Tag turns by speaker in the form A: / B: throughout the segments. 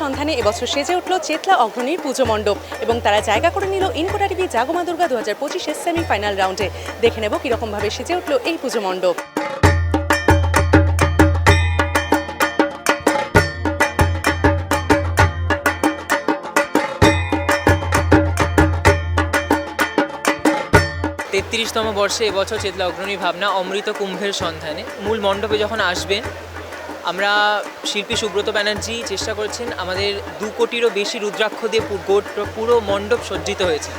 A: সন্ধানে এবছর সেজে উঠল চেতলা অগ্রণীর পুজো মণ্ডপ এবং তারা জায়গা করে নিল ইনকোটা টিভি জাগমা দুর্গা দু হাজার পঁচিশের সেমিফাইনাল রাউন্ডে। দেখে নেব কীরকমভাবে সেজে উঠল এই পুজো মণ্ডপ।
B: তেত্রিশতম বর্ষে এবছর চেতলা অগ্রণী ভাবনা অমৃত কুম্ভের সন্ধানে। মূল মণ্ডপে যখন আসবেন আমরা শিল্পী সুব্রত ব্যানার্জি চেষ্টা করেছেন আমাদের দু কোটিরও বেশি রুদ্রাক্ষ দিয়ে পুরো মণ্ডপ সজ্জিত হয়েছে।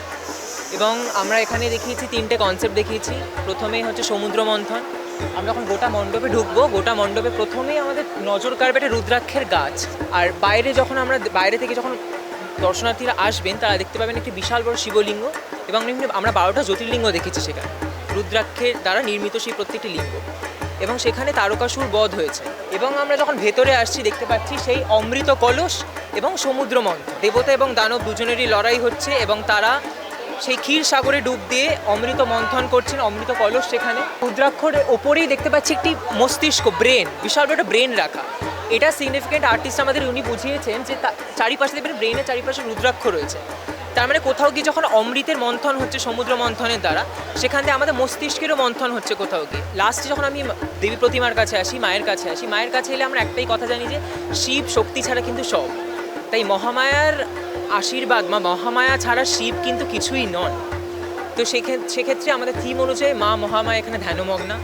B: এবং আমরা এখানে দেখিয়েছি তিনটে কনসেপ্ট দেখিয়েছি। প্রথমেই হচ্ছে সমুদ্র মন্থন। আমরা যখন গোটা মণ্ডপে ঢুকবো। গোটা মণ্ডপে প্রথমেই আমাদের নজর কাড়বে একটা রুদ্রাক্ষের গাছ। আর বাইরে যখন আমরা বাইরে থেকে যখন দর্শনার্থীরা আসবেন, তারা দেখতে পাবেন একটি বিশাল বড় শিবলিঙ্গ এবং আমরা বারোটা জ্যোতির্লিঙ্গ দেখেছি সেখানে। রুদ্রাক্ষের দ্বারা নির্মিত সেই প্রত্যেকটি লিঙ্গ। এবং সেখানে তারকাসুর বধ হয়েছে। এবং আমরা যখন ভেতরে আসছি, দেখতে পাচ্ছি সেই অমৃত কলস এবং সমুদ্র মন্থন দেবতা এবং দানব দুজনেরই লড়াই হচ্ছে এবং তারা সেই ক্ষীর সাগরে ডুব দিয়ে অমৃত মন্থন করছেন, অমৃত কলস সেখানে। রুদ্রাক্ষরের ওপরেই দেখতে পাচ্ছি একটি মস্তিষ্ক, ব্রেন, বিশাল একটা ব্রেন রাখা। এটা সিগনিফিকেন্ট আর্টিস্ট আমাদের উনি বুঝিয়েছেন যে চারিপাশে দেখবেন ব্রেনের চারিপাশে রুদ্রাক্ষ রয়েছে। তার মানে কোথাও গিয়ে যখন অমৃতের মন্থন হচ্ছে, সমুদ্র মন্থনের দ্বারা, সেখান থেকে আমাদের মস্তিষ্কেরও মন্থন হচ্ছে কোথাও গিয়ে। লাস্টে যখন আমি দেবী প্রতিমার কাছে আসি, মায়ের কাছে আসি, মায়ের কাছে এলে আমরা একটাই কথা জানি যে, শিব শক্তি ছাড়া কিন্তু সব। তাই মহামায়ার আশীর্বাদ বা মহামায়া ছাড়া শিব কিন্তু কিছুই নন। তো সেক্ষেত্রে সেক্ষেত্রে আমাদের থিম অনুযায়ী মা মহামায়া এখানে ধ্যানমগ্না।